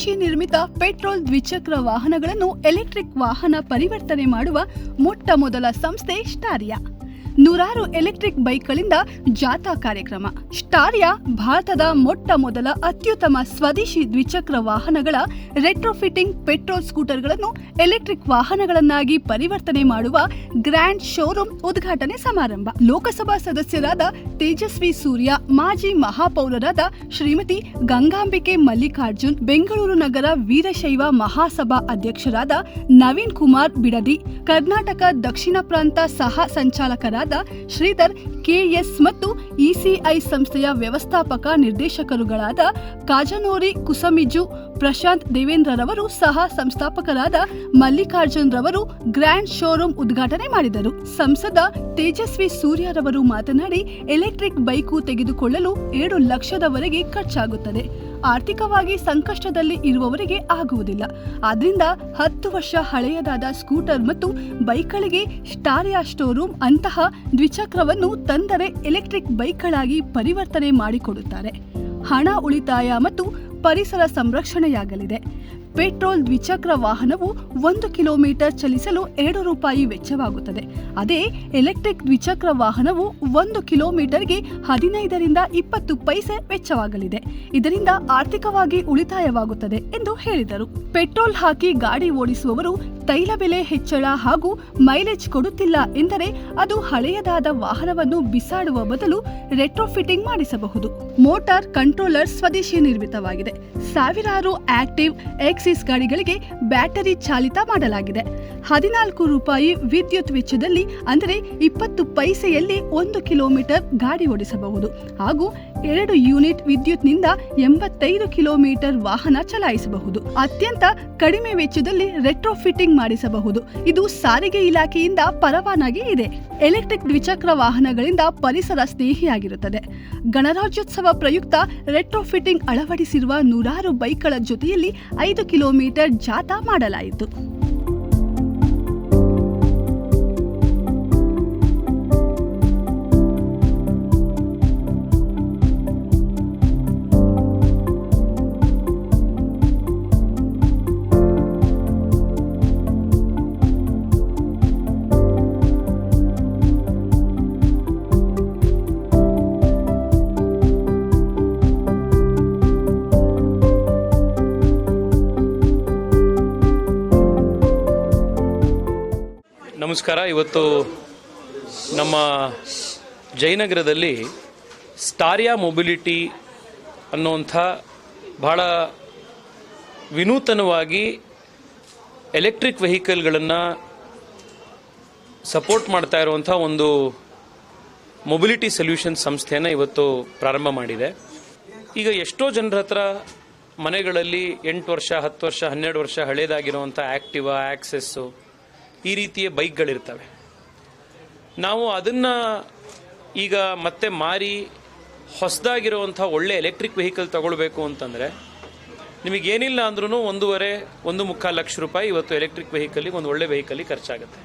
ಸ್ವದೇಶಿ ನಿರ್ಮಿತ ಪೆಟ್ರೋಲ್ ದ್ವಿಚಕ್ರ ವಾಹನಗಳನ್ನು ಎಲೆಕ್ಟ್ರಿಕ್ ವಾಹನ ಪರಿವರ್ತನೆ ಮಾಡುವ ಮೊಟ್ಟ ಮೊದಲ ಸಂಸ್ಥೆ ಸ್ಟಾರಿಯಾ. ನೂರಾರು ಎಲೆಕ್ಟ್ರಿಕ್ ಬೈಕ್ಗಳಿಂದ ಜಾಥಾ ಕಾರ್ಯಕ್ರಮ. ಸ್ಟಾರಿಯಾ ಭಾರತದ ಮೊಟ್ಟ ಮೊದಲ ಅತ್ಯುತ್ತಮ ಸ್ವದೇಶಿ ದ್ವಿಚಕ್ರ ವಾಹನಗಳ ರೆಟ್ರೋಫಿಟ್ಟಿಂಗ್ ಪೆಟ್ರೋಲ್ ಸ್ಕೂಟರ್ಗಳನ್ನು ಎಲೆಕ್ಟ್ರಿಕ್ ವಾಹನಗಳನ್ನಾಗಿ ಪರಿವರ್ತನೆ ಮಾಡುವ ಗ್ರ್ಯಾಂಡ್ ಶೋರೂಮ್ ಉದ್ಘಾಟನೆ ಸಮಾರಂಭ. ಲೋಕಸಭಾ ಸದಸ್ಯರಾದ ತೇಜಸ್ವಿ ಸೂರ್ಯ, ಮಾಜಿ ಮಹಾಪೌರರಾದ ಶ್ರೀಮತಿ ಗಂಗಾಂಬಿಕೆ ಮಲ್ಲಿಕಾರ್ಜುನ್, ಬೆಂಗಳೂರು ನಗರ ವೀರಶೈವ ಮಹಾಸಭಾ ಅಧ್ಯಕ್ಷರಾದ ನವೀನ್ ಕುಮಾರ್ ಬಿಡದಿ, ಕರ್ನಾಟಕ ದಕ್ಷಿಣ ಪ್ರಾಂತ ಸಹ ಸಂಚಾಲಕರಾದ ಶ್ರೀಧರ್ ಕೆಎಸ್ ಮತ್ತು ಇಸಿಐ ಸಂಸ್ಥೆಯ ವ್ಯವಸ್ಥಾಪಕ ನಿರ್ದೇಶಕರುಗಳಾದ ಕಾಜನೋರಿ ಕುಸಮಿಜು, ಪ್ರಶಾಂತ್ ದೇವೇಂದ್ರರವರು ಸಹ ಸಂಸ್ಥಾಪಕರಾದ ಮಲ್ಲಿಕಾರ್ಜುನ್ ರವರು ಗ್ರ್ಯಾಂಡ್ ಶೋರೂಮ್ ಉದ್ಘಾಟನೆ ಮಾಡಿದರು. ಸಂಸದ ತೇಜಸ್ವಿ ಸೂರ್ಯರವರು ಮಾತನಾಡಿ, ಎಲೆಕ್ಟ್ರಿಕ್ ಬೈಕು ತೆಗೆದುಕೊಳ್ಳಲು ಏಳು ಲಕ್ಷದವರೆಗೆ ಖರ್ಚಾಗುತ್ತದೆ. ಆರ್ಥಿಕವಾಗಿ ಸಂಕಷ್ಟದಲ್ಲಿ ಇರುವವರಿಗೆ ಆಗುವುದಿಲ್ಲ. ಆದ್ರಿಂದ ಹತ್ತು ವರ್ಷ ಹಳೆಯದಾದ ಸ್ಕೂಟರ್ ಮತ್ತು ಬೈಕ್ಗಳಿಗೆ ಸ್ಟಾರಿಯಾ ಸ್ಟೋರೂಮ್ ಅಂತಹ ದ್ವಿಚಕ್ರವನ್ನು ತಂದರೆ ಎಲೆಕ್ಟ್ರಿಕ್ ಬೈಕ್ಗಳಾಗಿ ಪರಿವರ್ತನೆ ಮಾಡಿಕೊಡುತ್ತಾರೆ. ಹಣ ಉಳಿತಾಯ ಮತ್ತು ಪರಿಸರ ಸಂರಕ್ಷಣೆಯಾಗಲಿದೆ. ಪೆಟ್ರೋಲ್ ದ್ವಿಚಕ್ರ ವಾಹನವು ಒಂದು ಕಿಲೋಮೀಟರ್ ಚಲಿಸಲು ಎರಡು ರೂಪಾಯಿ ವೆಚ್ಚವಾಗುತ್ತದೆ. ಅದೇ ಎಲೆಕ್ಟ್ರಿಕ್ ದ್ವಿಚಕ್ರ ವಾಹನವು ಒಂದು ಕಿಲೋಮೀಟರ್ಗೆ ಹದಿನೈದರಿಂದ ಇಪ್ಪತ್ತು ಪೈಸೆ ವೆಚ್ಚವಾಗಲಿದೆ. ಇದರಿಂದ ಆರ್ಥಿಕವಾಗಿ ಉಳಿತಾಯವಾಗುತ್ತದೆ ಎಂದು ಹೇಳಿದರು. ಪೆಟ್ರೋಲ್ ಹಾಕಿ ಗಾಡಿ ಓಡಿಸುವವರು ತೈಲ ಬೆಲೆ ಹೆಚ್ಚಳ ಹಾಗೂ ಮೈಲೇಜ್ ಕೊಡುತ್ತಿಲ್ಲ ಎಂದರೆ ಅದು ಹಳೆಯದಾದ ವಾಹನವನ್ನು ಬಿಸಾಡುವ ಬದಲು ರೆಟ್ರೋಫಿಟ್ಟಿಂಗ್ ಮಾಡಿಸಬಹುದು. ಮೋಟಾರ್ ಕಂಟ್ರೋಲರ್ ಸ್ವದೇಶಿ ನಿರ್ಮಿತವಾಗಿದೆ. ಸಾವಿರಾರು ಆಕ್ಟಿವ್ ಎಕ್ಸಿಸ್ ಗಾಡಿಗಳಿಗೆ ಬ್ಯಾಟರಿ ಚಾಲಿತ ಮಾಡಲಾಗಿದೆ. ಹದಿನಾಲ್ಕು ರೂಪಾಯಿ ವಿದ್ಯುತ್ ವೆಚ್ಚದಲ್ಲಿ, ಅಂದರೆ ಇಪ್ಪತ್ತು ಪೈಸೆಯಲ್ಲಿ ಒಂದು ಕಿಲೋಮೀಟರ್ ಗಾಡಿ ಓಡಿಸಬಹುದು. ಹಾಗೂ ಎರಡು ಯೂನಿಟ್ ವಿದ್ಯುತ್ನಿಂದ ಎಂಬತ್ತೈದು ಕಿಲೋಮೀಟರ್ ವಾಹನ ಚಲಾಯಿಸಬಹುದು. ಅತ್ಯಂತ ಕಡಿಮೆ ವೆಚ್ಚದಲ್ಲಿ ರೆಟ್ರೋಫಿಟ್ಟಿಂಗ್ ಮಾಡಿಸಬಹುದು. ಇದು ಸಾರಿಗೆ ಇಲಾಖೆಯಿಂದ ಪರವಾನಗಿ ಇದೆ. ಎಲೆಕ್ಟ್ರಿಕ್ ದ್ವಿಚಕ್ರ ವಾಹನಗಳಿಂದ ಪರಿಸರ ಸ್ನೇಹಿಯಾಗಿರುತ್ತದೆ. ಗಣರಾಜ್ಯೋತ್ಸವ ಪ್ರಯುಕ್ತ ರೆಟ್ರೋಫಿಟ್ಟಿಂಗ್ ಅಳವಡಿಸಿರುವ ನೂರಾರು ಬೈಕ್ಗಳ ಜೊತೆಯಲ್ಲಿ ಐದು ಕಿಲೋಮೀಟರ್ ಜಾಥಾ ಮಾಡಲಾಯಿತು. ನಮಸ್ಕಾರ. ಇವತ್ತು ನಮ್ಮ ಜಯನಗರದಲ್ಲಿ ಸ್ಟಾರಿಯಾ ಮೊಬಿಲಿಟಿ ಅನ್ನುವಂಥ ಬಹಳ ವಿನೂತನವಾಗಿ ಎಲೆಕ್ಟ್ರಿಕ್ ವೆಹಿಕಲ್ಗಳನ್ನು ಸಪೋರ್ಟ್ ಮಾಡ್ತಾ ಇರುವಂಥ ಒಂದು ಮೊಬಿಲಿಟಿ ಸೊಲ್ಯೂಷನ್ ಸಂಸ್ಥೆಯನ್ನು ಇವತ್ತು ಪ್ರಾರಂಭ ಮಾಡಿದೆ. ಈಗ ಎಷ್ಟೋ ಜನರ ಹತ್ರ ಮನೆಗಳಲ್ಲಿ ಎಂಟು ವರ್ಷ, ಹತ್ತು ವರ್ಷ, ಹನ್ನೆರಡು ವರ್ಷ ಹಳೇದಾಗಿರುವಂಥ ಆಕ್ಟಿವಾ, ಆಕ್ಸೆಸ್ಸು ಈ ರೀತಿಯ ಬೈಕ್ಗಳಿರ್ತವೆ. ನಾವು ಅದನ್ನು ಈಗ ಮತ್ತೆ ಮಾರಿ ಹೊಸದಾಗಿರುವಂಥ ಒಳ್ಳೆ ಎಲೆಕ್ಟ್ರಿಕ್ ವೆಹಿಕಲ್ ತಗೊಳ್ಬೇಕು ಅಂತಂದರೆ ನಿಮಗೇನಿಲ್ಲ ಅಂದ್ರೂ ಒಂದೂವರೆ, ಒಂದು ಮುಕ್ಕಾಲು ಲಕ್ಷ ರೂಪಾಯಿ ಇವತ್ತು ಎಲೆಕ್ಟ್ರಿಕ್ ವೆಹಿಕಲಿಗೆ, ಒಂದು ಒಳ್ಳೆ ವೆಹಿಕಲಿಗೆ ಖರ್ಚಾಗುತ್ತೆ.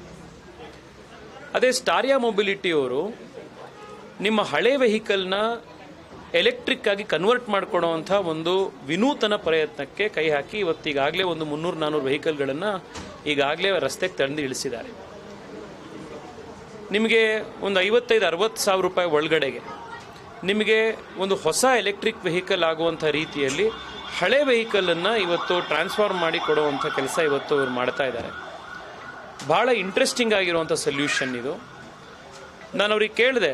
ಅದೇ ಸ್ಟಾರಿಯಾ ಮೊಬಿಲಿಟಿಯವರು ನಿಮ್ಮ ಹಳೆ ವೆಹಿಕಲ್ನ ಎಲೆಕ್ಟ್ರಿಕ್ ಆಗಿ ಕನ್ವರ್ಟ್ ಮಾಡಿಕೊಡುವಂಥ ಒಂದು ವಿನೂತನ ಪ್ರಯತ್ನಕ್ಕೆ ಕೈ ಹಾಕಿ ಇವತ್ತೀಗಾಗಲೇ ಒಂದು ಮುನ್ನೂರು ನಾನ್ನೂರು ವೆಹಿಕಲ್ಗಳನ್ನು ಈಗಾಗಲೇ ರಸ್ತೆಗೆ ತಂದು ಇಳಿಸಿದ್ದಾರೆ. ನಿಮಗೆ ಒಂದು ಐವತ್ತೈದು, ಅರವತ್ತು ಸಾವಿರ ರೂಪಾಯಿ ಒಳಗಡೆಗೆ ನಿಮಗೆ ಒಂದು ಹೊಸ ಎಲೆಕ್ಟ್ರಿಕ್ ವೆಹಿಕಲ್ ಆಗುವಂಥ ರೀತಿಯಲ್ಲಿ ಹಳೆ ವೆಹಿಕಲನ್ನು ಇವತ್ತು ಟ್ರಾನ್ಸ್ಫಾರ್ಮ್ ಮಾಡಿ ಕೊಡುವಂಥ ಕೆಲಸ ಇವತ್ತು ಅವ್ರು ಮಾಡ್ತಾ ಇದ್ದಾರೆ. ಭಾಳ ಇಂಟ್ರೆಸ್ಟಿಂಗ್ ಆಗಿರುವಂಥ ಸೊಲ್ಯೂಷನ್ ಇದು. ನಾನು ಅವ್ರಿಗೆ ಕೇಳಿದೆ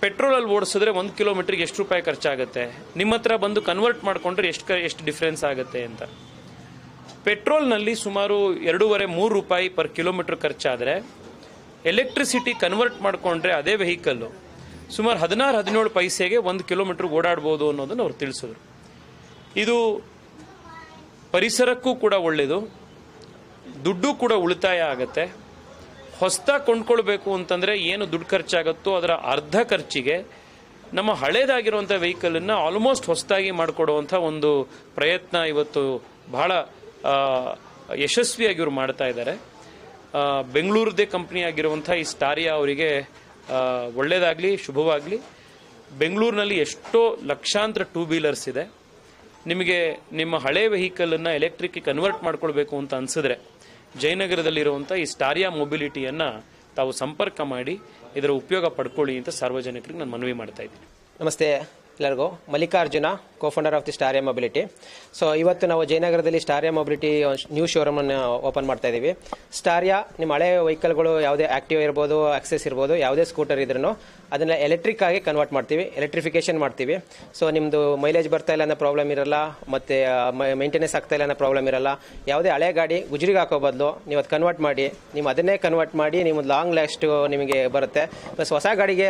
ಪೆಟ್ರೋಲಲ್ಲಿ ಓಡಿಸಿದ್ರೆ ಒಂದು ಕಿಲೋಮೀಟ್ರಿಗೆ ಎಷ್ಟು ರೂಪಾಯಿ ಖರ್ಚಾಗುತ್ತೆ? ನಿಮ್ಮ ಹತ್ರ ಬಂದು ಕನ್ವರ್ಟ್ ಮಾಡಿಕೊಂಡ್ರೆ ಎಷ್ಟು ಎಷ್ಟು ಡಿಫ್ರೆನ್ಸ್ ಆಗುತ್ತೆ ಅಂತ. ಪೆಟ್ರೋಲ್ನಲ್ಲಿ ಸುಮಾರು ಎರಡೂವರೆ ಮೂರು ರೂಪಾಯಿ ಪರ್ ಕಿಲೋಮೀಟರ್ ಖರ್ಚಾದರೆ ಎಲೆಕ್ಟ್ರಿಸಿಟಿ ಕನ್ವರ್ಟ್ ಮಾಡಿಕೊಂಡ್ರೆ ಅದೇ ವೆಹಿಕಲ್ಲು. ಸುಮಾರು ಹದಿನಾರು, ಹದಿನೇಳು ಪೈಸೆಗೆ ಒಂದು ಕಿಲೋಮೀಟರ್ ಓಡಾಡ್ಬೋದು ಅನ್ನೋದನ್ನು ಅವ್ರು ತಿಳಿಸಿದರು. ಇದು ಪರಿಸರಕ್ಕೂ ಕೂಡ ಒಳ್ಳೆಯದು ದುಡ್ಡು ಕೂಡ ಉಳಿತಾಯ ಆಗುತ್ತೆ. ಹೊಸದಾಗಿ ಕೊಂಡ್ಕೊಳ್ಬೇಕು ಅಂತಂದರೆ ಏನು ದುಡ್ಡು ಖರ್ಚಾಗುತ್ತೋ ಅದರ ಅರ್ಧ ಖರ್ಚಿಗೆ ನಮ್ಮ ಹಳೇದಾಗಿರುವಂಥ ವೆಹಿಕಲನ್ನು ಆಲ್ಮೋಸ್ಟ್ ಹೊಸದಾಗಿ ಮಾಡಿಕೊಡುವಂಥ ಒಂದು ಪ್ರಯತ್ನ ಇವತ್ತು ಬಹಳ ಯಶಸ್ವಿಯಾಗಿ ಇವರು ಮಾಡ್ತಾ ಇದ್ದಾರೆ. ಬೆಂಗಳೂರದೇ ಕಂಪ್ನಿ ಆಗಿರುವಂಥ ಈ ಸ್ಟಾರಿಯಾ ಅವರಿಗೆ ಒಳ್ಳೆಯದಾಗಲಿ ಶುಭವಾಗಲಿ. ಬೆಂಗಳೂರಿನಲ್ಲಿ ಎಷ್ಟೋ ಲಕ್ಷಾಂತರ ಟೂ ವೀಲರ್ಸ್ ಇದೆ. ನಿಮಗೆ ನಿಮ್ಮ ಹಳೆ ವೆಹಿಕಲನ್ನು ಎಲೆಕ್ಟ್ರಿಕ್ ಕನ್ವರ್ಟ್ ಮಾಡ್ಕೊಳ್ಬೇಕು ಅಂತ ಅನ್ಸಿದ್ರೆ, ಜಯನಗರದಲ್ಲಿರುವಂಥ ಈ ಸ್ಟಾರಿಯಾ ಮೊಬಿಲಿಟಿಯನ್ನು ತಾವು ಸಂಪರ್ಕ ಮಾಡಿ, ಇದರ ಉಪಯೋಗ ಪಡ್ಕೊಳ್ಳಿ ಅಂತ ಸಾರ್ವಜನಿಕರಿಗೆ ನಾನು ಮನವಿ ಮಾಡ್ತಾ ಇದ್ದೀನಿ. ನಮಸ್ತೆ, ಎಲ್ಲರಿಗೂ. Mallikarjuna cofounder of the Staria mobility so ಇವತ್ತು ನಾವು ಜಯನಗರದಲ್ಲಿ ಸ್ಟಾರಿಯಾ ಮೊಬಿಲಿಟಿ ನ್ಯೂ ಶೋರೂಮ್ ಅನ್ನು ಓಪನ್ ಮಾಡ್ತಾ ಇದ್ದೀವಿ ಸ್ಟಾರಿಯಾ ನಿಮ್ಮ ಹಳೆ ವೆಹಿಕಲ್ಗಳು ಯಾವುದೇ ಆಕ್ಟಿವ್ ಇರ್ಬೋದು ಆಕ್ಸೆಸ್ ಇರ್ಬೋದು, ಯಾವುದೇ ಸ್ಕೂಟರ್ ಇದ್ರೂ ಅದನ್ನು ಎಲೆಕ್ಟ್ರಿಕ್ ಆಗಿ ಕನ್ವರ್ಟ್ ಮಾಡ್ತೀವಿ ಎಲೆಕ್ಟ್ರಿಫಿಕೇಶನ್ ಮಾಡ್ತೀವಿ. ಸೊ ನಿಮ್ಮದು ಮೈಲೇಜ್ ಬರ್ತಾ ಇಲ್ಲ ಅನ್ನೋ ಪ್ರಾಬ್ಲಮ್ ಇರಲ್ಲ, ಮತ್ತು ಮೇಂಟೆನೆನ್ಸ್ ಆಗ್ತಾ ಇಲ್ಲ ಅನ್ನೋ ಪ್ರಾಬ್ಲಮ್ ಇರಲ್ಲ, ಯಾವುದೇ ಹಳೆ ಗಾಡಿ ಗುಜರಿಗೆ ಹಾಕೋ ಬದಲು ನೀವು ಅದು ಕನ್ವರ್ಟ್ ಮಾಡಿ, ನೀವು ಅದನ್ನೇ ಕನ್ವರ್ಟ್ ಮಾಡಿ ನಿಮ್ಮ ಲಾಂಗ್ ಲಾಸ್ಟು ನಿಮಗೆ ಬರುತ್ತೆ. ಪ್ಲಸ್ ಹೊಸ ಗಾಡಿಗೆ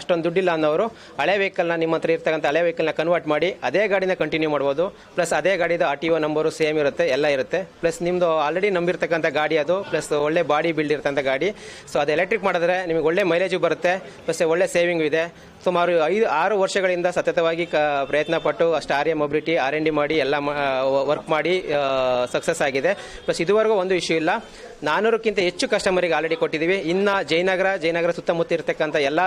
ಅಷ್ಟೊಂದು ದುಡ್ಡಿಲ್ಲ ಅನ್ನೋರು ಹಳೆ ವೆಹಿಕಲ್ನ ನಿಮ್ಮ ಹತ್ರ ಇರ್ತಕ್ಕಂಥ ಹಳೆ ವೆಹಿಕಲ್ನ ಕನ್ವರ್ಟ್ ಮಾಡಿ ಅದೇ ಗಾಡಿನ ಕಂಟಿನ್ಯೂ ಮಾಡ್ಬೋದು. ಪ್ಲಸ್ ಅದೇ ಗಾಡಿದು R T O number same ಇರುತ್ತೆ, ಎಲ್ಲ ಇರುತ್ತೆ. ಪ್ಲಸ್ ನಿಮ್ಮದು ಆಲ್ರೆಡಿ ನಂಬಿರ್ತಕ್ಕಂಥ ಗಾಡಿ ಅದು ಪ್ಲಸ್ ಒಳ್ಳೆ ಬಾಡಿ ಬಿಲ್ಡ್ ಇರ್ತಕ್ಕಂಥ ಗಾಡಿ. ಸೊ ಅದು ಎಲೆಕ್ಟ್ರಿಕ್ ಮಾಡಿದ್ರೆ ನಿಮಗೆ ಒಳ್ಳೆ ಮೈಲೇಜು ಬರುತ್ತೆ ಪ್ಲಸ್ ಒಳ್ಳೆ ಸೇವಿಂಗ್ ಇದೆ. ಸುಮಾರು ಐದು, ಆರು ವರ್ಷಗಳಿಂದ ಸತತವಾಗಿ ಪ್ರಯತ್ನ ಪಟ್ಟು Staria mobility R and D ಮಾಡಿ ಎಲ್ಲ ವರ್ಕ್ ಮಾಡಿ ಸಕ್ಸಸ್ ಆಗಿದೆ. ಪ್ಲಸ್ ಇದುವರೆಗೂ ಒಂದು ಇಶ್ಯೂ ಇಲ್ಲ. ನಾನ್ನೂರಕ್ಕಿಂತ ಹೆಚ್ಚು ಕಸ್ಟಮರಿಗೆ ಆಲ್ರೆಡಿ ಕೊಟ್ಟಿದ್ದೀವಿ ಇನ್ನು ಜಯನಗರ ಜಯನಗರ ಸುತ್ತಮುತ್ತ ಇರತಕ್ಕಂಥ ಎಲ್ಲ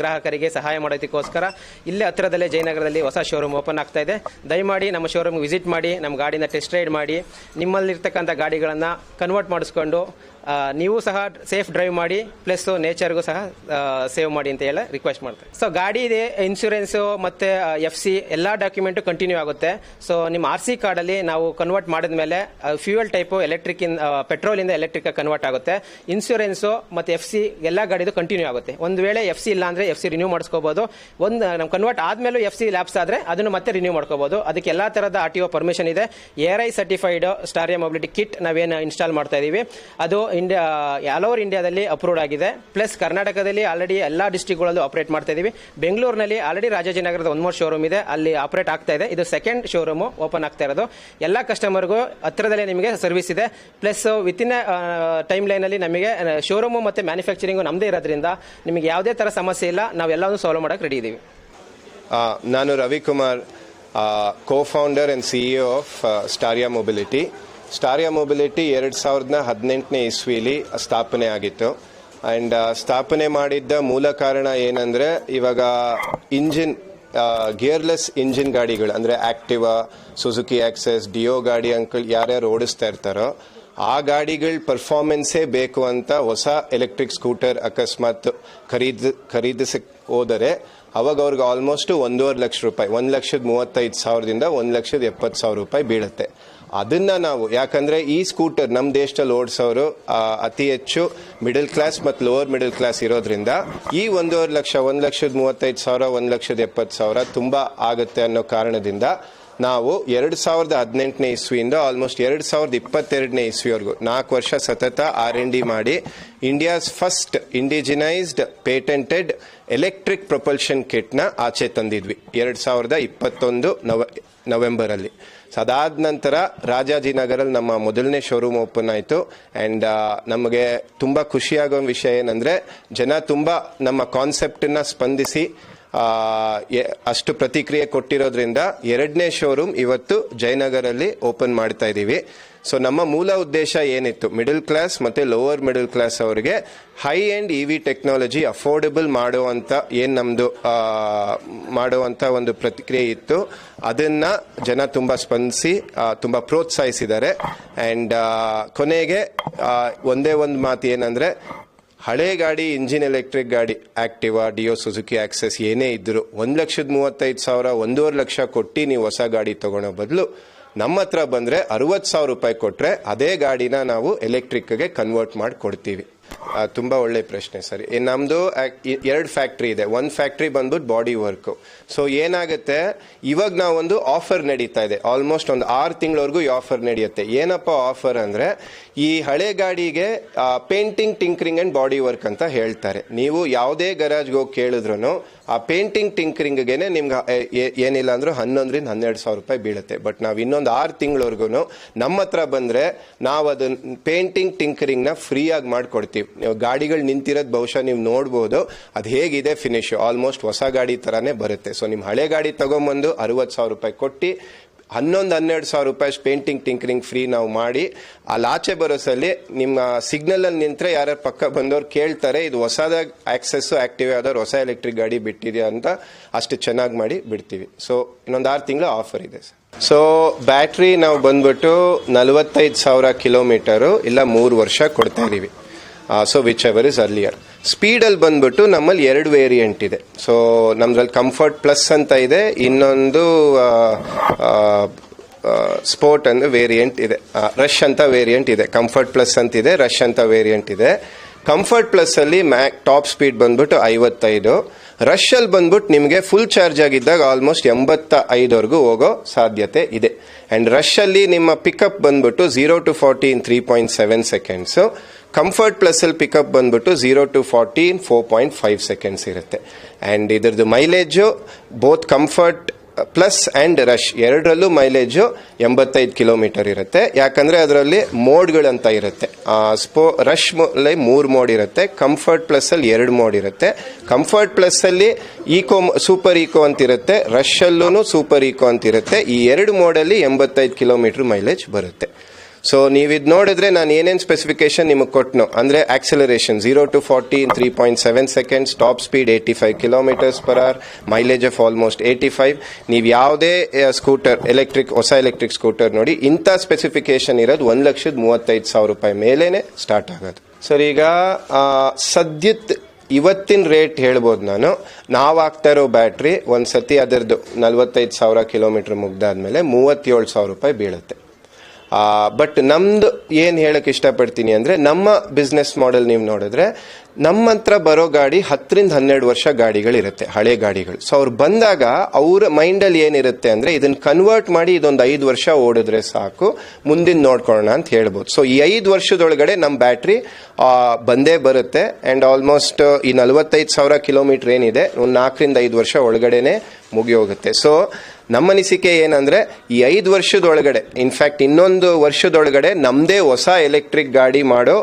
ಗ್ರಾಹಕರಿಗೆ ಸಹಾಯ ಮಾಡೋದಕ್ಕೋಸ್ಕರ ಇಲ್ಲೇ ಹತ್ತಿರದಲ್ಲೇ ಜಯನಗರದಲ್ಲಿ ಹೊಸ ಶೋರೂಮ್ ಓಪನ್ ಆಗ್ತಾ ಇದೆ. ದಯಮಾಡಿ ನಮ್ಮ ಶೋರೂಮ್ ವಿಸಿಟ್ ಮಾಡಿ, ನಮ್ಮ ಗಾಡಿನ ಟೆಸ್ಟ್ ರೈಡ್ ಮಾಡಿ, ನಿಮ್ಮಲ್ಲಿರ್ತಕ್ಕಂಥ ಗಾಡಿಗಳನ್ನು ಕನ್ವರ್ಟ್ ಮಾಡಿಸ್ಕೊಂಡು ನೀವು ಸಹ ಸೇಫ್ ಡ್ರೈವ್ ಮಾಡಿ ಪ್ಲಸ್ ನೇಚರ್ಗೂ ಸಹ ಸೇವ್ ಮಾಡಿ ಅಂತ ಹೇಳಿ ರಿಕ್ವೆಸ್ಟ್ ಮಾಡ್ತಾರೆ ಸೊ ಗಾಡಿ ಇದೆ ಇನ್ಶೂರೆನ್ಸು ಮತ್ತೆ ಎಫ್ ಸಿ ಎಲ್ಲ ಡಾಕ್ಯುಮೆಂಟು ಕಂಟಿನ್ಯೂ ಆಗುತ್ತೆ. ಸೊ ನಿಮ್ಮ ಆರ್ ಸಿ ಕಾರ್ಡಲ್ಲಿ ನಾವು ಕನ್ವರ್ಟ್ ಮಾಡಿದ ಮೇಲೆ ಫ್ಯೂಯಲ್ ಟೈಪು ಎಲೆಕ್ಟ್ರಿಕ್ ಪೆಟ್ರೋಲಿಂದ ಎಲೆಕ್ಟ್ರಿಕ್ ಕನ್ವರ್ಟ್ ಆಗುತ್ತೆ. ಇನ್ಶೂರೆನ್ಸು ಮತ್ತೆ ಎಫ್ ಸಿ ಎಲ್ಲ ಗಾಡಿದು ಕಂಟಿನ್ಯೂ ಆಗುತ್ತೆ. ಒಂದು ವೇಳೆ ಎಫ್ ಸಿ ಇಲ್ಲ ಅಂದ್ರೆ ಎಫ್ ಸಿ ರಿನ್ಯೂ ಮಾಡಿಸ್ಕೋಬಹುದು ಒಂದು ನಮ್ಮ ಕನ್ವರ್ಟ್ ಆದ್ಮೇಲೂ ಎಫ್ ಸಿ ಲ್ಯಾಪ್ಸ್ ಆದ್ರೆ ಅದನ್ನು ಮತ್ತೆ ರಿನ್ಯೂ ಮಾಡ್ಕೋಬಹುದು ಅದಕ್ಕೆ ಎಲ್ಲಾ ತರದ ಆರ್ ಟಿ ಒ ಪರ್ಮಿಷನ್ ಇದೆ. ARAI certified Staria mobility kit ನಾವೇನು ಇನ್ಸ್ಟಾಲ್ ಮಾಡ್ತಾ ಇದೀವಿ. ಅದು ಇಂಡಿಯಾ ಆಲ್ ಓವರ್ ಇಂಡಿಯಾದಲ್ಲಿ ಅಪ್ರೂವ್ಡ್ ಆಗಿದೆ. ಪ್ಲಸ್ ಕರ್ನಾಟಕದಲ್ಲಿ ಆಲ್ರೆಡಿ ಎಲ್ಲಾ ಡಿಸ್ಟ್ರಿಕ್ಗಳಲ್ಲೂ ಆಪರೇಟ್ ಮಾಡ್ತಾ ಇದೀವಿ. ಬೆಂಗಳೂರಿನಲ್ಲಿ ಆಲ್ರೆಡಿ ರಾಜಾಜಿನಗರದ ಒಂದು ಮೂರು ಶೋರೂಮ್ ಇದೆ. ಅಲ್ಲಿ ಆಪರೇಟ್ ಆಗ್ತಾ ಇದೆ. ಇದು ಸೆಕೆಂಡ್ ಶೋರೂಮ್ ಓಪನ್ ಆಗ್ತಾ ಇರೋದು. ಎಲ್ಲ ಕಸ್ಟಮರ್ಗೂ ಹತ್ತಿರದಲ್ಲೇ ನಿಮಗೆ ಸರ್ವಿಸ್ ಇದೆ. ಪ್ಲಸ್ ವಿತಿನ್ ಟೈಮ್ ಲೈನಲ್ಲಿ ನಮಗೆ ಶೋರೂಮು ಮತ್ತೆ ಮ್ಯಾನುಫ್ಯಾಕ್ಚರಿಂಗು ನಮ್ಮದೇ ಇರೋದ್ರಿಂದ ನಿಮಗೆ ಯಾವುದೇ ಥರ ಸಮಸ್ಯೆ ಇಲ್ಲ. ನಾವೆಲ್ಲವನ್ನೂ ಸಾಲ್ವ್ ಮಾಡೋಕ್ಕೆ ರೆಡಿ ಇದ್ದೀವಿ ನಾನು Ravikumar cofounder and C E of Staria mobility Staria mobility ಎರಡು ಸಾವಿರದ ಹದಿನೆಂಟನೇ ಇಸ್ವಿಲಿ ಸ್ಥಾಪನೆ ಆಗಿತ್ತು ಆ್ಯಂಡ್ ಸ್ಥಾಪನೆ ಮಾಡಿದ್ದ ಮೂಲ ಕಾರಣ ಏನಂದ್ರೆ ಇವಾಗ ಇಂಜಿನ್ ಗಿಯರ್ಲೆಸ್ ಇಂಜಿನ್ ಗಾಡಿಗಳು, ಅಂದರೆ ಆಕ್ಟಿವಾ, ಸುಜುಕಿ ಆಕ್ಸೆಸ್, ಡಿಯೋ ಗಾಡಿ ಅಂಕಲ್ ಯಾರ್ಯಾರು ಓಡಿಸ್ತಾ ಇರ್ತಾರೋ ಆ ಗಾಡಿಗಳ ಪರ್ಫಾರ್ಮೆನ್ಸೇ ಬೇಕು ಅಂತ ಹೊಸ ಎಲೆಕ್ಟ್ರಿಕ್ ಸ್ಕೂಟರ್ ಅಕಸ್ಮಾತ್ ಖರೀದಿ ಖರೀದಿಸಕ್ಕೆ ಹೋದರೆ ಅವಾಗ ಅವ್ರಿಗೆ ಆಲ್ಮೋಸ್ಟ್ ಒಂದೂವರೆ ಲಕ್ಷ ರೂಪಾಯಿ, ಒಂದು ಲಕ್ಷದ ಮೂವತ್ತೈದು ಸಾವಿರದಿಂದ ಒಂದು ಲಕ್ಷದ ಎಪ್ಪತ್ತು ಸಾವಿರ ರೂಪಾಯಿ ಬೀಳುತ್ತೆ. ಅದನ್ನ ನಾವು ಯಾಕಂದ್ರೆ ಈ ಸ್ಕೂಟರ್ ನಮ್ಮ ದೇಶದಲ್ಲಿ ಓಡಿಸೋರು ಅತಿ ಹೆಚ್ಚು ಮಿಡಲ್ ಕ್ಲಾಸ್ ಮತ್ತು ಲೋವರ್ ಮಿಡಲ್ ಕ್ಲಾಸ್ ಇರೋದ್ರಿಂದ ಈ ಒಂದೂವರೆ ಲಕ್ಷ, ಒಂದು ಲಕ್ಷದ ಮೂವತ್ತೈದು ಸಾವಿರ, ಒಂದು ಲಕ್ಷದ ಎಪ್ಪತ್ತು ಸಾವಿರ ತುಂಬಾ ಆಗುತ್ತೆ ಅನ್ನೋ ಕಾರಣದಿಂದ ನಾವು ಎರಡು ಸಾವಿರದ ಹದಿನೆಂಟನೇ ಇಸ್ವಿಯಿಂದ ಆಲ್ಮೋಸ್ಟ್ ಎರಡು ಸಾವಿರದ ಇಪ್ಪತ್ತೆರಡನೇ ಇಸ್ವಿವರೆಗೂ ನಾಲ್ಕು ವರ್ಷ ಸತತ ಆರ್ ಎನ್ ಡಿ ಮಾಡಿ India's first indigenised patented electric propulsion ಕಿಟ್ನ ಆಚೆ ತಂದಿದ್ವಿ. ಎರಡು ಸಾವಿರದ ಇಪ್ಪತ್ತೊಂದು ನವ ನವೆಂಬರಲ್ಲಿ. ಸೊ ಅದಾದ ನಂತರ ರಾಜಾಜಿನಗರಲ್ಲಿ ನಮ್ಮ ಮೊದಲನೇ ಶೋರೂಮ್ ಓಪನ್ ಆಯಿತು. ಆ್ಯಂಡ್ ನಮಗೆ ತುಂಬ ಖುಷಿಯಾಗೋ ವಿಷಯ ಏನಂದರೆ, ಜನ ತುಂಬ ನಮ್ಮ ಕಾನ್ಸೆಪ್ಟನ್ನು ಸ್ಪಂದಿಸಿ ಅಷ್ಟು ಪ್ರತಿಕ್ರಿಯೆ ಕೊಟ್ಟಿರೋದ್ರಿಂದ ಎರಡನೇ ಶೋರೂಮ್ ಇವತ್ತು ಜಯನಗರಲ್ಲಿ ಓಪನ್ ಮಾಡ್ತಾ ಇದ್ದೀವಿ ಸೊ ನಮ್ಮ ಮೂಲ ಉದ್ದೇಶ ಏನಿತ್ತು? ಮಿಡಲ್ ಕ್ಲಾಸ್ ಮತ್ತೆ ಲೋವರ್ ಮಿಡಲ್ ಕ್ಲಾಸ್ ಅವರಿಗೆ high end E V technology affordable ಮಾಡುವಂಥ ಏನು ನಮ್ಮದು ಮಾಡುವಂಥ ಒಂದು ಪ್ರತಿಕ್ರಿಯೆ ಇತ್ತು. ಅದನ್ನು ಜನ ತುಂಬ ಸ್ಪಂದಿಸಿ ತುಂಬ ಪ್ರೋತ್ಸಾಹಿಸಿದ್ದಾರೆ. ಆ್ಯಂಡ್ ಕೊನೆಗೆ ಒಂದೇ ಒಂದು ಮಾತು ಏನಂದರೆ, ಹಳೆ ಗಾಡಿ ಇಂಜಿನ್ ಎಲೆಕ್ಟ್ರಿಕ್ ಗಾಡಿ ಆಕ್ಟಿವಾ ಡಿಯೋ ಸುಜುಕಿ ಆಕ್ಸೆಸ್ ಏನೇ ಇದ್ದರೂ ಒಂದು ಲಕ್ಷದ ಮೂವತ್ತೈದು ಸಾವಿರ, ಒಂದೂವರೆ ಲಕ್ಷ ಕೊಟ್ಟು ನೀವು ಹೊಸ ಗಾಡಿ ತೊಗೊಳೋ ಬದಲು ನಮ್ಮ ಹತ್ರ ಬಂದರೆ ಅರವತ್ತು ಸಾವಿರ ರೂಪಾಯಿ ಕೊಟ್ಟರೆ ಅದೇ ಗಾಡಿನ ನಾವು ಎಲೆಕ್ಟ್ರಿಕ್ಗೆ ಕನ್ವರ್ಟ್ ಮಾಡಿ ಕೊಡ್ತೀವಿ. ತುಂಬ ಒಳ್ಳೆ ಪ್ರಶ್ನೆ ಸರ್. ನಮ್ಮದು ಎರಡು ಫ್ಯಾಕ್ಟ್ರಿ ಇದೆ. ಒಂದು ಫ್ಯಾಕ್ಟ್ರಿ ಬಂದ್ಬಿಟ್ಟು ಬಾಡಿ ವರ್ಕು ಸೊ ಏನಾಗುತ್ತೆ? ಇವಾಗ ನಾವೊಂದು ಆಫರ್ ನಡೀತಾ ಇದೆ. ಆಲ್ಮೋಸ್ಟ್ ಒಂದು ಆರು ತಿಂಗಳವರೆಗೂ ಈ ಆಫರ್ ನಡೆಯುತ್ತೆ. ಏನಪ್ಪ ಆಫರ್ ಅಂದ್ರೆ ಈ ಹಳೆ ಗಾಡಿಗೆ painting tinkering and body work ಅಂತ ಹೇಳ್ತಾರೆ. ನೀವು ಯಾವುದೇ ಗರಾಜ್ಗೆ ಹೋಗಿ ಕೇಳಿದ್ರು ಆ ಪೇಂಟಿಂಗ್ ಟಿಂಕರಿಂಗ್ಗೆ ನಿಮ್ಗೆ ಏನಿಲ್ಲ ಅಂದರೂ ಹನ್ನೊಂದರಿಂದ ಹನ್ನೆರಡು ಸಾವಿರ ರೂಪಾಯಿ ಬೀಳುತ್ತೆ. ಬಟ್ ನಾವು ಇನ್ನೊಂದು ಆರು ತಿಂಗಳವರೆಗೂ ನಮ್ಮ ಹತ್ರ ಬಂದ್ರೆ ನಾವು ಅದನ್ನ ಪೇಂಟಿಂಗ್ ಟಿಂಕರಿಂಗ್ನ ಫ್ರೀ ಆಗಿ ಮಾಡ್ಕೊಡ್ತೀವಿ. ನೀವು ಗಾಡಿಗಳು ನಿಂತಿರೋದು ಬಹುಶಃ ನೀವು ನೋಡ್ಬೋದು, ಅದು ಹೇಗಿದೆ ಫಿನಿಶ್ ಆಲ್ಮೋಸ್ಟ್ ಹೊಸ ಗಾಡಿ ತರಾನೇ ಬರುತ್ತೆ. ಸೊ ನಿಮ್ಮ ಹಳೆ ಗಾಡಿ ತೊಗೊಂಬಂದು ಅರವತ್ತು ಸಾವಿರ ರೂಪಾಯಿ ಕೊಟ್ಟು ಹನ್ನೊಂದು ಹನ್ನೆರಡು ಸಾವಿರ ರೂಪಾಯಿ ಪೇಂಟಿಂಗ್ ಟಿಂಕರಿಂಗ್ ಫ್ರೀ ನಾವು ಮಾಡಿ ಅಲ್ಲಿ ಆಚೆ ಬರೋಸಲ್ಲಿ ನಿಮ್ಮ ಸಿಗ್ನಲ್ ಅಲ್ಲಿ ನಿಂತ್ರೆ ಯಾರ್ಯಾರು ಪಕ್ಕ ಬಂದವ್ರು ಕೇಳ್ತಾರೆ, ಇದು ಹೊಸದಾಗಿ ಆಕ್ಸೆಸ್ ಆಕ್ಟಿವ್ ಆದವ್ರು ಹೊಸ ಎಲೆಕ್ಟ್ರಿಕ್ ಗಾಡಿ ಬಿಟ್ಟಿದೆಯಾ ಅಂತ ಅಷ್ಟು ಚೆನ್ನಾಗಿ ಮಾಡಿ ಬಿಡ್ತೀವಿ. ಸೊ ಇನ್ನೊಂದು ಆರು ತಿಂಗಳು ಆಫರ್ ಇದೆ ಸರ್. ಸೊ ಬ್ಯಾಟ್ರಿ ನಾವು ಬಂದ್ಬಿಟ್ಟು ನಲವತ್ತೈದು ಸಾವಿರ ಕಿಲೋಮೀಟರು ಇಲ್ಲ ಮೂರು ವರ್ಷ ಕೊಡ್ತಾ ಇದ್ದೀವಿ so whichever is earlier ಸ್ಪೀಡಲ್ಲಿ ಬಂದ್ಬಿಟ್ಟು ನಮ್ಮಲ್ಲಿ ಎರಡು ವೇರಿಯಂಟ್ ಇದೆ. ಸೊ ನಮ್ದ್ರಲ್ಲಿ ಕಂಫರ್ಟ್ ಪ್ಲಸ್ ಅಂತ ಇದೆ, ಇನ್ನೊಂದು ಸ್ಪೋರ್ಟ್ ಅಂದರೆ ವೇರಿಯಂಟ್ ಇದೆ. ರಶ್ ಅಂತ ವೇರಿಯಂಟ್ ಇದೆ. ಕಂಫರ್ಟ್ ಪ್ಲಸ್ ಅಂತ ಇದೆ ರಶ್ ಅಂತ ವೇರಿಯಂಟ್ ಇದೆ. ಕಂಫರ್ಟ್ ಪ್ಲಸ್ ಅಲ್ಲಿ ಮ್ಯಾಕ್ ಟಾಪ್ ಸ್ಪೀಡ್ ಬಂದ್ಬಿಟ್ಟು ಐವತ್ತೈದು. ರಶ್ ಅಲ್ಲಿ ಬಂದ್ಬಿಟ್ಟು ನಿಮಗೆ ಫುಲ್ ಚಾರ್ಜ್ ಆಗಿದ್ದಾಗ ಆಲ್ಮೋಸ್ಟ್ ಎಂಬತ್ತ ಐದವರೆಗೂ ಹೋಗೋ ಸಾಧ್ಯತೆ ಇದೆ. ಅಂಡ್ ರಶ್ ಅಲ್ಲಿ ನಿಮ್ಮ ಪಿಕಪ್ ಬಂದ್ಬಿಟ್ಟು zero to forty in three point seven seconds comfort plus ಅಲ್ಲಿ ಪಿಕಪ್ ಬಂದ್ಬಿಟ್ಟು zero to fourteen four point five seconds ಇರುತ್ತೆ. ಆ್ಯಂಡ್ ಇದ್ರದ್ದು mileage both comfort plus and rush ಎರಡರಲ್ಲೂ ಮೈಲೇಜು ಎಂಬತ್ತೈದು ಕಿಲೋಮೀಟರ್ ಇರುತ್ತೆ. ಯಾಕಂದರೆ ಅದರಲ್ಲಿ ಮೋಡ್ಗಳಂತ ಇರುತ್ತೆ. ಸ್ಪೋ ರಶ್ ಅಲ್ಲಿ ಮೂರು ಮೋಡ್ ಇರುತ್ತೆ. ಕಂಫರ್ಟ್ ಪ್ಲಸ್ಸಲ್ಲಿ ಎರಡು ಮೋಡ್ ಇರುತ್ತೆ. ಕಂಫರ್ಟ್ ಪ್ಲಸ್ಸಲ್ಲಿ ಈಕೋ ಸೂಪರ್ ಈಕೋ ಅಂತ ಇರುತ್ತೆ. ರಶ್ ಅಲ್ಲೂ ಸೂಪರ್ ಈಕೋ ಅಂತ ಇರುತ್ತೆ. ಈ ಎರಡು ಮೋಡಲ್ಲಿ ಎಂಬತ್ತೈದು ಕಿಲೋಮೀಟ್ರ್ ಮೈಲೇಜ್ ಬರುತ್ತೆ. ಸೊ ನೀವು ಇದು ನೋಡಿದ್ರೆ ನಾನು ಏನೇನು ಸ್ಪೆಸಿಫಿಕೇಶನ್ ನಿಮಗೆ ಕೊಟ್ಟನು ಅಂದರೆ acceleration zero to forty three point seven seconds top speed eighty five kilometres per hour mileage of almost eighty five ನೀವು ಯಾವುದೇ ಸ್ಕೂಟರ್ ಎಲೆಕ್ಟ್ರಿಕ್ ಹೊಸ ಎಲೆಕ್ಟ್ರಿಕ್ ಸ್ಕೂಟರ್ ನೋಡಿ, ಇಂಥ ಸ್ಪೆಸಿಫಿಕೇಶನ್ ಇರೋದು ಒಂದು ಲಕ್ಷದ ಮೂವತ್ತೈದು ಸಾವಿರ ರೂಪಾಯಿ ಮೇಲೇ ಸ್ಟಾರ್ಟ್ ಆಗೋದು. ಸರ್, ಈಗ ಸದ್ಯದ ಇವತ್ತಿನ ರೇಟ್ ಹೇಳ್ಬೋದು ನಾನು. ನಾವು ಹಾಕ್ತಾ ಇರೋ ಬ್ಯಾಟ್ರಿ ಒಂದು ಸತಿ ಅದರದ್ದು ನಲ್ವತ್ತೈದು ಸಾವಿರ ಕಿಲೋಮೀಟರ್ ಮುಗ್ದಾದ್ಮೇಲೆ ಮೂವತ್ತೇಳು ಸಾವಿರ ರೂಪಾಯಿ ಬೀಳುತ್ತೆ. ಬಟ್ ನಮ್ದು ಏನು ಹೇಳಕ್ ಇಷ್ಟಪಡ್ತೀನಿ ಅಂದ್ರೆ ನಮ್ಮ ಬಿಸ್ನೆಸ್ ಮಾಡೆಲ್ ನೀವು ನೋಡಿದ್ರೆ ನಮ್ಮ ಹತ್ರ ಬರೋ ಗಾಡಿ ಹತ್ತರಿಂದ ಹನ್ನೆರಡು ವರ್ಷ ಗಾಡಿಗಳಿರುತ್ತೆ, ಹಳೆ ಗಾಡಿಗಳು. ಸೊ ಅವ್ರು ಬಂದಾಗ ಅವ್ರ ಮೈಂಡಲ್ಲಿ ಏನಿರುತ್ತೆ ಅಂದ್ರೆ ಇದನ್ನ ಕನ್ವರ್ಟ್ ಮಾಡಿ ಇದೊಂದು ಐದು ವರ್ಷ ಓಡಿದ್ರೆ ಸಾಕು, ಮುಂದಿನ ನೋಡ್ಕೊಳ್ಳೋಣ ಅಂತ ಹೇಳ್ಬೋದು. ಸೊ ಈ ಐದು ವರ್ಷದೊಳಗಡೆ ನಮ್ಮ ಬ್ಯಾಟ್ರಿ ಬಂದೇ ಬರುತ್ತೆ ಅಂಡ್ ಆಲ್ಮೋಸ್ಟ್ ಈ ನಲವತ್ತೈದು ಸಾವಿರ ಕಿಲೋಮೀಟರ್ ಏನಿದೆ, ಒಂದು ನಾಲ್ಕರಿಂದ ಐದು ವರ್ಷ ಒಳಗಡೆನೆ ಮುಗಿ ಹೋಗುತ್ತೆ ಸೊ ನಮ್ಮ ಅನಿಸಿಕೆ ಏನಂದ್ರೆ ಈ ಐದು ವರ್ಷದೊಳಗಡೆ ಇನ್ಫ್ಯಾಕ್ಟ್ ಇನ್ನೊಂದು ವರ್ಷದೊಳಗಡೆ ನಮ್ದೇ ಹೊಸ ಎಲೆಕ್ಟ್ರಿಕ್ ಗಾಡಿ ಮಾಡೋ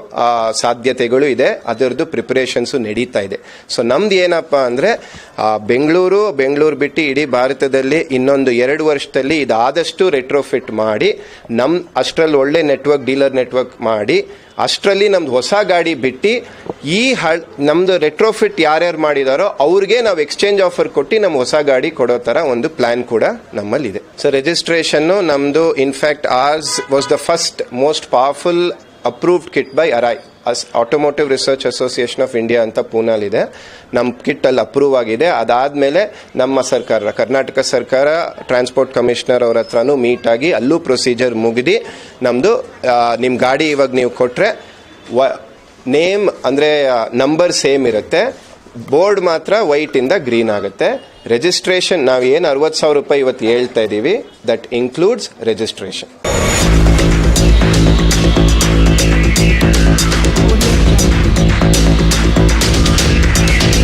ಸಾಧ್ಯತೆಗಳು ಇದೆ. ಅದರದ್ದು ಪ್ರಿಪರೇಷನ್ಸು ನಡೀತಾ ಇದೆ. ಸೊ ನಮ್ದು ಏನಪ್ಪ ಅಂದ್ರೆ ಬೆಂಗಳೂರು ಬೆಂಗಳೂರು ಬಿಟ್ಟು ಇಡೀ ಭಾರತದಲ್ಲಿ ಇನ್ನೊಂದು ಎರಡು ವರ್ಷದಲ್ಲಿ ಇದಾದಷ್ಟು ರೆಟ್ರೋಫಿಟ್ ಮಾಡಿ, ನಮ್ ಅಷ್ಟರಲ್ಲಿ ಒಳ್ಳೆ ನೆಟ್ವರ್ಕ್ ಡೀಲರ್ ನೆಟ್ವರ್ಕ್ ಮಾಡಿ, ಅಷ್ಟರಲ್ಲಿ ನಮ್ದು ಹೊಸ ಗಾಡಿ ಬಿಟ್ಟು ಈ ಹಳ್, ನಮ್ದು ರೆಟ್ರೋಫಿಟ್ ಯಾರ್ಯಾರು ಮಾಡಿದಾರೋ ಅವ್ರಿಗೆ ನಾವು ಎಕ್ಸ್ಚೇಂಜ್ ಆಫರ್ ಕೊಟ್ಟು ನಮ್ಮ ಹೊಸ ಗಾಡಿ ಕೊಡೋ ತರ ಒಂದು ಪ್ಲಾನ್ ಕೂಡ ನಮ್ಮಲ್ಲಿದೆ. ಸೊ ರಿಜಿಸ್ಟ್ರೇಷನ್ ನಮ್ದು in fact ours was the first most powerful approved kit by ARAI as automotive research association of India ಅಂತ ಪೂನಾಲಿದೆ. ನಮ್ಮ ಕಿಟ್ ಅಲ್ಲಿ ಅಪ್ರೂವ್ ಆಗಿದೆ. ಅದಾದ್ಮೇಲೆ ನಮ್ಮ ಸರ್ಕಾರ, ಕರ್ನಾಟಕ ಸರ್ಕಾರ ಟ್ರಾನ್ಸ್ಪೋರ್ಟ್ ಕಮಿಷನರ್ ಅವ್ರ ಹತ್ರನೂ ಮೀಟ್ ಆಗಿ ಅಲ್ಲೂ ಪ್ರೊಸೀಜರ್ ಮುಗಿದು ನಮ್ದು ನಿಮ್ಮ ನಿಮ್ ಗಾಡಿ ಇವಾಗ ನೀವು ಕೊಟ್ರೆ ನೇಮ್ ಅಂದ್ರೆ ನಂಬರ್ ಸೇಮ್ ಇರುತ್ತೆ. ಬೋರ್ಡ್ ಮಾತ್ರ ವೈಟ್ ಇಂದ ಗ್ರೀನ್ ಆಗುತ್ತೆ. ರಿಜಿಸ್ಟ್ರೇಷನ್ ನಾವು ಏನು ಅರವತ್ತು ಸಾವಿರ ರೂಪಾಯಿ ಇವತ್ತು ಹೇಳ್ತಾ ಇದ್ದೀವಿ ದಟ್ ಇನ್ಕ್ಲೂಡ್ಸ್ ರಿಜಿಸ್ಟ್ರೇಷನ್